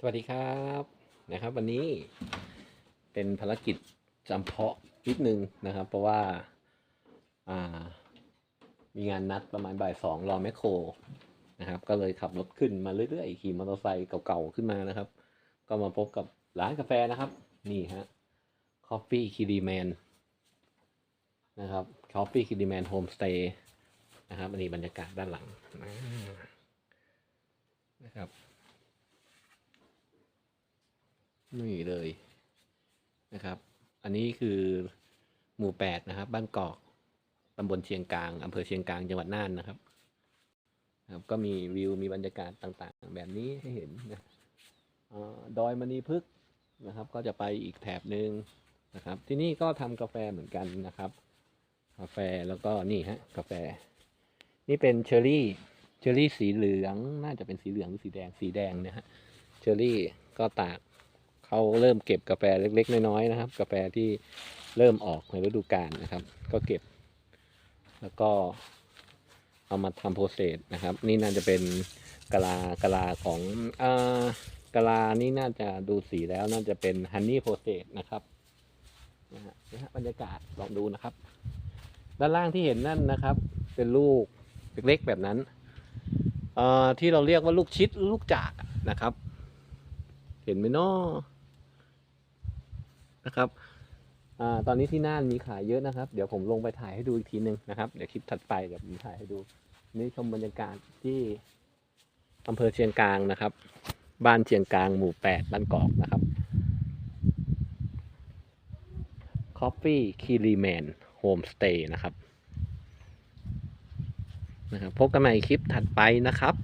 สวัสดีครับนะครับ วันนี้เป็นภารกิจจำเพาะนิดนึงนะครับ เพราะว่าอ่า มีงานนัดประมาณบ่ายสองรอแมคโครนะครับ ก็เลยขับรถขึ้นมาเรื่อยๆขี่มอเตอร์ไซค์เก่าๆขึ้นมานะครับ ก็มาพบกับร้านกาแฟนะครับ นี่ฮะ Coffee k i d d y Man นะครับ Coffee k i d d y Man Homestay นะครับอันนี้บรรยากาศด้านหลังนะครับ นี่เลยนะครับ อันนี้คือหมู่แปดนะครับ บ้านกอกตำบลเชียงกลางอำเภอเชียงกลางจังหวัดน่านนะครับ ครับ ก็มีวิวมีบรรยากาศต่างๆ แบบนี้ให้เห็นนะอาดอยมณีพฤกษ์นะครับ ก็จะไปอีกแถบหนึ่งนะครับ ที่นี่ก็ทำกาแฟเหมือนกันนะครับ กาแฟแล้วก็นี่ฮะกาแฟ นี่เป็นเชอร์รี่เชอร์รี่สีเหลือง น่าจะเป็นสีเหลืองหรือสีแดงสีแดงนะฮะเชอร์รี่ก็ตาก เขาเริ่มเก็บกาแฟเล็กๆ น้อยๆนะครับ กาแฟที่เริ่มออกในฤดูกาลนะครับ ก็เก็บ แล้วก็เอามาทำโปรเซสนะครับ นี่น่าจะเป็นกะลากะลาของอ่ากะลานี่น่าจะดูสีแล้วน่าจะเป็นฮันนี่โปรเซสนะครับนะฮะนะบรรยากาศลองดูนะครับ ด้านล่างที่เห็นนั่นนะครับ เป็นลูกเล็กๆแบบนั้นเออที่เราเรียกว่าลูกชิดลูกจากนะครับ เห็นไหมเนาะ นะครับอ่าตอนนี้ที่น่านมีขายเยอะนะครับ เดี๋ยวผมลงไปถ่ายให้ดูอีกทีหนึ่งนะครับ เดี๋ยวคลิปถัดไปเดี๋ยวผมถ่ายให้ดู นี่ชมบรรยากาศที่อำเภอเชียงกลางนะครับ บ้านเชียงกลางหมู่แปดบ้านกอกนะครับ Coffee k i l i m a n Homestay นะครับนะครับ พบกันใหม่คลิปถัดไปนะครับ